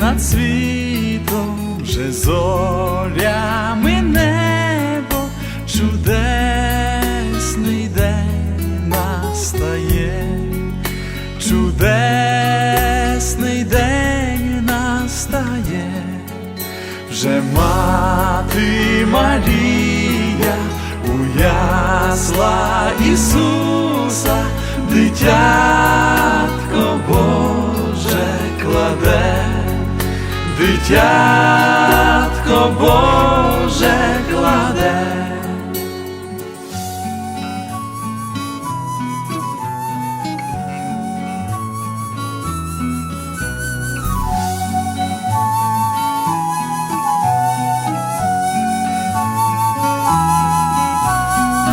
над світом вже зорями небо, чудесний день настає, чудесний день настає, вже мати Марія у ясла Ісуса, дитятко Боже кладе, дитятко Боже кладе.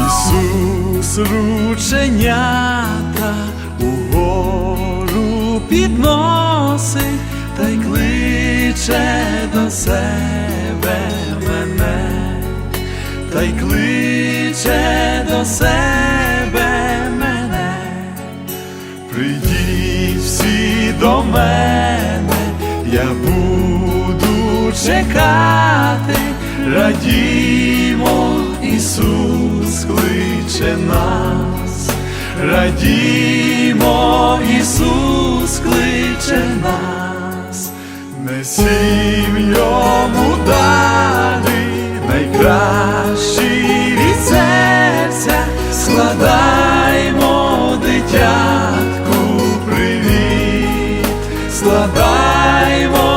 Ісус рученята угору підносить та й кличе до себе мене, та й кличе до себе мене, прийдіть всі до мене, я буду чекати, радімо, Ісус кличе нас, радімо, несім йому далі найкращі від серця, складаймо дитятку привіт, складаймо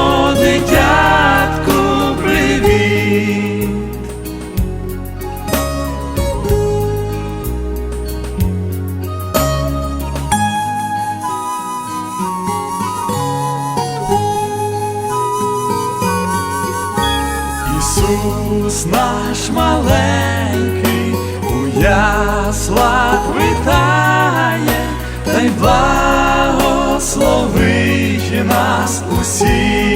Ісус наш маленький у яслах витає, та й благословить нас усіх,